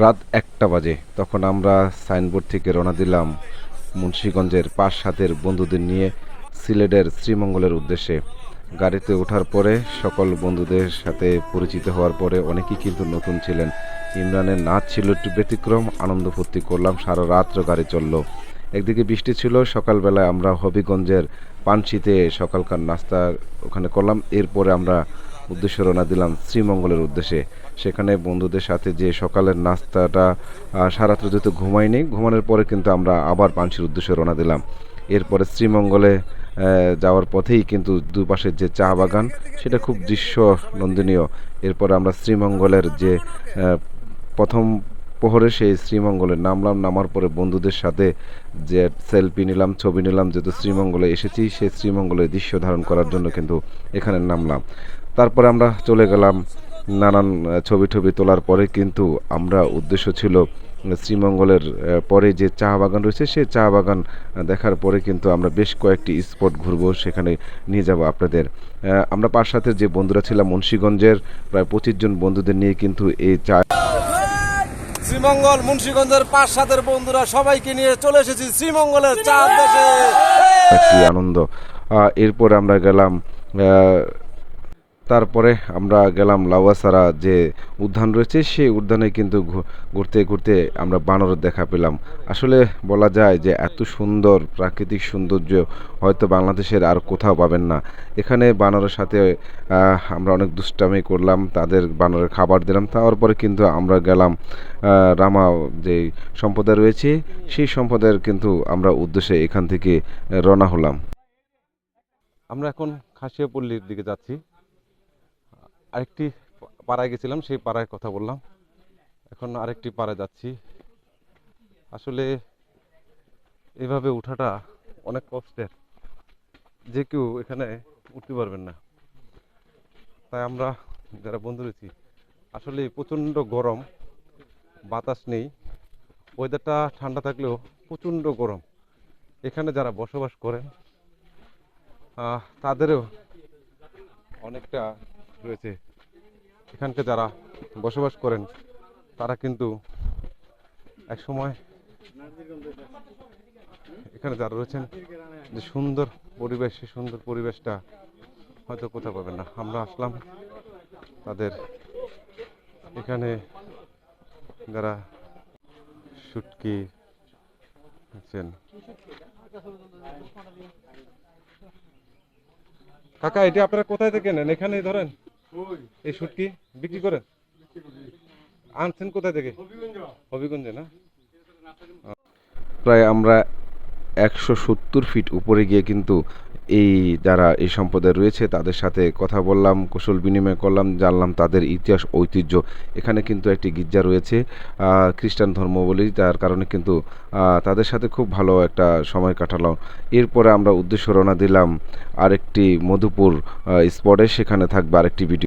রাত একটা বাজে, তখন আমরা সাইনবোর্ড থেকে রওনা দিলাম মুন্সীগঞ্জের পাঁচ সাতের বন্ধুদের নিয়ে সিলেটের শ্রীমঙ্গলের উদ্দেশ্যে। গাড়িতে ওঠার পরে সকল বন্ধুদের সাথে পরিচিত হওয়ার পরে অনেকেই কিন্তু নতুন ছিলেন। ইমরানের নাচ ছিল একটু ব্যতিক্রম, আনন্দ ফুর্তি করলাম, সারা রাত্র গাড়ি চলল। একদিকে বৃষ্টি ছিল, সকালবেলায় আমরা হবিগঞ্জের পানশিতে সকালকার নাস্তা ওখানে করলাম, এরপরে আমরা উদ্দেশ্য রওনা দিলাম শ্রীমঙ্গলের উদ্দেশ্যে। সেখানে বন্ধুদের সাথে যে সকালের নাস্তাটা সারাত্র যেহেতু ঘুমাইনি, ঘুমানোর পরে কিন্তু আমরা আবার পানসির উদ্দেশ্যে রওনা দিলাম। এরপরে শ্রীমঙ্গলে যাওয়ার পথেই কিন্তু দুপাশের যে চা বাগান, সেটা খুব দৃশ্য নন্দনীয়। এরপর আমরা শ্রীমঙ্গলের যে প্রথম প্রহরে সেই শ্রীমঙ্গলে নামলাম নামার পরে বন্ধুদের সাথে যে সেলফি নিলাম, ছবি নিলাম যেহেতু শ্রীমঙ্গলে এসেছি, সেই শ্রীমঙ্গলের দৃশ্য ধারণ করার জন্য কিন্তু এখানে নামলাম। তারপরে আমরা চলে গেলাম নানান ছবি টবি তোলার পরে কিন্তু আমরা উদ্দেশ্য ছিল শ্রীমঙ্গলের পরে যে চা বাগান রয়েছে, সেই চা বাগান দেখার পরে কিন্তু আমরা বেশ কয়েকটি স্পট ঘুরবো, সেখানে নিয়ে যাব আপনাদের। আমরা পাঁচ সাথে যে বন্ধুরা ছিলাম, মুন্সীগঞ্জের প্রায় পঁচিশ জন বন্ধুদের নিয়ে কিন্তু এই চা শ্রীমঙ্গল মুন্সীগঞ্জের পাঁচ সাতের বন্ধুরা, সবাইকে নিয়ে চলে এসেছি শ্রীমঙ্গলের চার দেশে। একটি আনন্দ। এরপর আমরা গেলাম তারপরে আমরা গেলাম লাউয়াসারা যে উদ্যান রয়েছে, সেই উদ্যানে কিন্তু ঘুরতে ঘুরতে আমরা বানরের দেখা পেলাম। আসলে বলা যায় যে এত সুন্দর প্রাকৃতিক সৌন্দর্য হয়তো বাংলাদেশের আর কোথাও পাবেন না। এখানে বানরের সাথে আমরা অনেক দুষ্টামি করলাম, তাদের বানরের খাবার দিলাম, তারপরে কিন্তু আমরা গেলাম রামা যে সম্প্রদায় রয়েছে, সেই সম্প্রদায়ের কিন্তু আমরা উদ্দেশ্যে এখান থেকে রওনা হলাম। আমরা এখন খাসিয়াপল্লির দিকে যাচ্ছি। আরেকটি পাড়ায় গেছিলাম, সেই পাড়ায় কথা বললাম। এখন আরেকটি পাড়ায় যাচ্ছি। আসলে এভাবে ওঠাটা অনেক কষ্টের। যে কেউ এখানে উঠতে পারবেন না। তাই আমরা যারা বন্ধু রয়েছি, আসলে প্রচণ্ড গরম, বাতাস নেই। ওয়েদারটা ঠান্ডা থাকলেও প্রচণ্ড গরম। এখানে যারা বসবাস করেন তাদেরও অনেকটা রয়েছে। এখানকে যারা বসবাস করেন, তারা কিন্তু এক সময় এখানে যারা রয়েছেন, যে সুন্দর পরিবেশ, সেই সুন্দর পরিবেশটা হয়তো কোথাও পাবেন না। আমরা আসলাম তাদের এখানে যারা শুটকি আছেন। কাকা, এটা আপনারা কোথায় থেকে নেন? এখানেই ধরেন। এই শুটকি বিক্রি করেন? আনছেন কোথায় থেকে? হবিগঞ্জে না? প্রায় আমরা একশো সত্তর ফিট উপরে গিয়ে কিন্তু এই যারা এই সম্প্রদায় রয়েছে, তাদের সাথে কথা বললাম, কুশল বিনিময় করলাম, জানলাম তাদের ইতিহাস, ঐতিহ্য। এখানে কিন্তু একটি গির্জা রয়েছে খ্রিস্টান ধর্মাবলী যার কারণে কিন্তু তাদের সাথে খুব ভালো একটা সময় কাটালাম। এরপরে আমরা উদ্দেশ্য রওনা দিলাম, আরেকটি মধুপুর স্পটে সেখানে থাকবে আরেকটি ভিডিও।